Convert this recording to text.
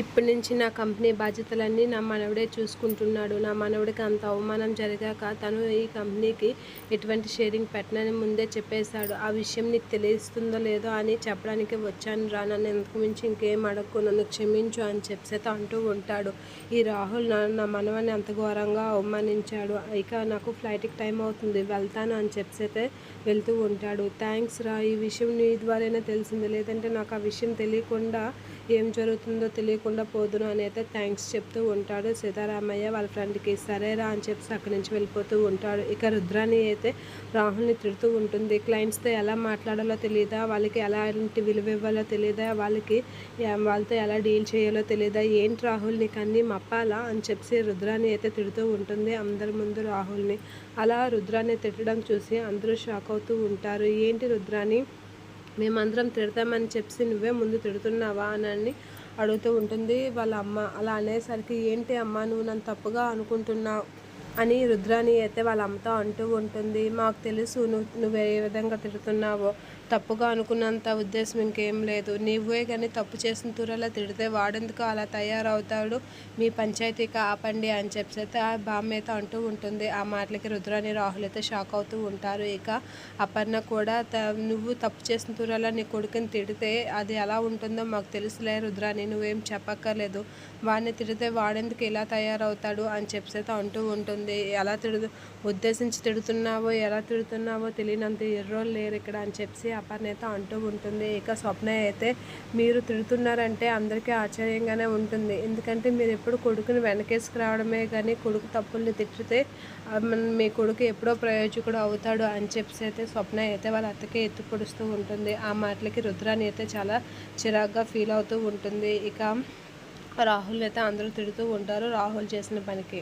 ఇప్పటి నుంచి నా కంపెనీ బాధ్యతలన్నీ నా మనవడే చూసుకుంటున్నాడు. నా మనవడికి అంత అవమానం జరిగాక తను ఈ కంపెనీకి ఎటువంటి షేరింగ్ పెట్టనని ముందే చెప్పేశాడు. ఆ విషయం నీకు తెలిస్తుందో లేదో అని చెప్పడానికి వచ్చాను రా. నన్ను ఎందుకు మించి ఇంకేం అడగకు? నన్ను క్షమించు అని చెప్పేత అంటూ ఉంటాడు. ఈ రాహుల్ నా నా మనవని అంత ఘోరంగా అవమానించాడు. ఇక నాకు ఫ్లైట్కి టైం అవుతుంది. వెళ్తాను అని చెప్పేతే వెళ్తూ ఉంటాడు. థ్యాంక్స్ రా. ఈ విషయం నీ ద్వారానే తెలిసింది. లేదంటే నాకు ఆ విషయం తెలియకుండా ఏం జరుగుతుందో తెలియకుండా పోదును అని అయితే థ్యాంక్స్ చెప్తూ ఉంటాడు. సీతారామయ్య వాళ్ళ ఫ్రెండ్కి సరేరా అని చెప్పి అక్కడి నుంచి వెళ్ళిపోతూ ఉంటాడు. ఇక రుద్రాని అయితే రాహుల్ని తిడుతూ ఉంటుంది. క్లయింట్స్తో ఎలా మాట్లాడాలో తెలియదా వాళ్ళకి ఎలాంటి విలువ ఇవ్వాలో తెలియదా వాళ్ళకి వాళ్ళతో ఎలా డీల్ చేయాలో తెలియదా ఏంటి రాహుల్ నీకు అన్నీ మప్పాలా? అని చెప్పి రుద్రాని అయితే తిడుతూ ఉంటుంది. అందరి ముందు రాహుల్ని. అలా రుద్రాన్ని తిట్టడం చూసి అందరూ షాక్ అవుతూ ఉంటారు. ఏంటి రుద్రాని మేమందరం తిడతామని చెప్పి నువ్వే ముందు తిడుతున్నావా? అని అడుగుతూ ఉంటుంది వాళ్ళ అమ్మ అలా అనేసరికి ఏంటి అమ్మ నువ్వు నన్ను తప్పుగా అనుకుంటున్నావు? అని రుద్రాని అయితే వాళ్ళ అమ్మతో అంటూ ఉంటుంది. మాకు తెలుసు నువ్వు నువ్వు ఏ విధంగా తిడుతున్నావో. తప్పుగా అనుకున్నంత ఉద్దేశం ఇంకేం లేదు. నువ్వే కానీ తప్పు చేసిన తూరలా తిడితే వాడెందుకు అలా తయారవుతాడు? మీ పంచాయతీకి ఆపండి అని చెప్పి ఆ బామ్మ అయితే అంటూ ఉంటుంది. ఆ మాటలకి రుద్రాని రాహుల్ అయితే షాక్ అవుతూ ఉంటారు. ఇక అపర్ణ కూడా త- నువ్వు తప్పు చేసిన తూరలా నీ కొడుకుని తిడితే అది ఎలా ఉంటుందో మాకు తెలుసులే రుద్రాని. నువ్వేం చెప్పక్కర్లేదు. వాడిని తిడితే వాడెందుకు ఇలా తయారవుతాడు అని చెప్పి అంటూ ఉంటుంది. ఎలా తిడు ఉద్దేశించి తిడుతున్నావో ఎలా తిడుతున్నావో తెలియనంత ఎర్రోలు లేరు ఇక్కడ అని చెప్పి అపర్ణ అంటూ ఉంటుంది. ఇక స్వప్న అయితే మీరు తిడుతున్నారంటే అందరికీ ఆశ్చర్యంగానే ఉంటుంది. ఎందుకంటే మీరు ఎప్పుడు కొడుకుని వెనకేసుకురావడమే కానీ కొడుకు తప్పుల్ని తిట్టితే మీ కొడుకు ఎప్పుడో ప్రయోజకుడు అవుతాడు అని చెప్పి అయితే స్వప్న అయితే వాళ్ళ అత్తకే ఎత్తు పొడుస్తూ ఉంటుంది. ఆ మాటలకి రుద్రాని అయితే చాలా చిరాగ్గా ఫీల్ అవుతూ ఉంటుంది. ఇక రాహుల్ అయితే అందరూ తిడుతూ ఉంటారు రాహుల్ చేసిన పనికి.